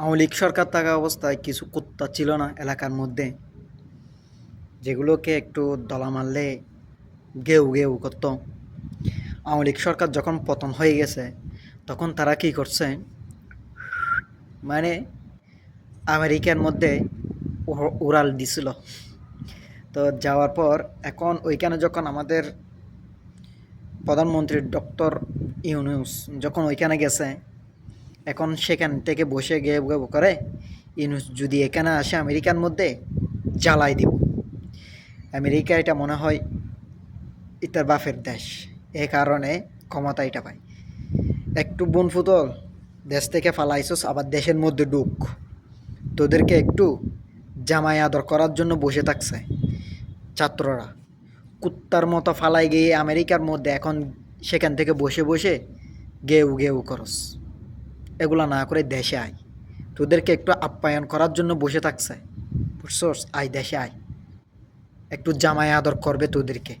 আওয়ামী লীগ সরকার থাকা অবস্থায় কিছু কুত্তা ছিল না এলাকার মধ্যে। যেগুলোকে একটু দলা মারলে গেউ গেউ করতো। আওয়ামী লীগ সরকার যখন পতন হয়ে গেছে, তখন তারা কি করছে? মানে আমেরিকার মধ্যে উড়াল দিছিল। তো যাওয়ার পর এখন ওইখানে যখন আমাদের প্রধানমন্ত্রী ডক্টর ইউনুস যখন ওইখানে গেছে এখন সেখান থেকে বসে গিয়ে করে ইউনুস যদি এখানে আসে আমেরিকার মধ্যে, জ্বালাই দিব। আমেরিকা এটা মনে হয় ইতার বাফের দেশ। এ কারণে ক্ষমতা এটা পায়। একটু বন ফুতল দেশ থেকে ফালাইছস, আবার দেশের মধ্যে ঢুক। তোদেরকে একটু জামাই আদর করার জন্য বসে থাকছে ছাত্ররা। কুত্তার মতো ফালাই গিয়ে আমেরিকার মধ্যে এখন সেখান থেকে বসে বসে গেউ গেউ করস। এগুলা না করে দেশে আয়। তোদেরকে একটু আপ্যায়ন করার জন্য বসে থাকছে। বুঝছোস? আয়, দেশে আয়। একটু জামাই আদর করবে তোদেরকে।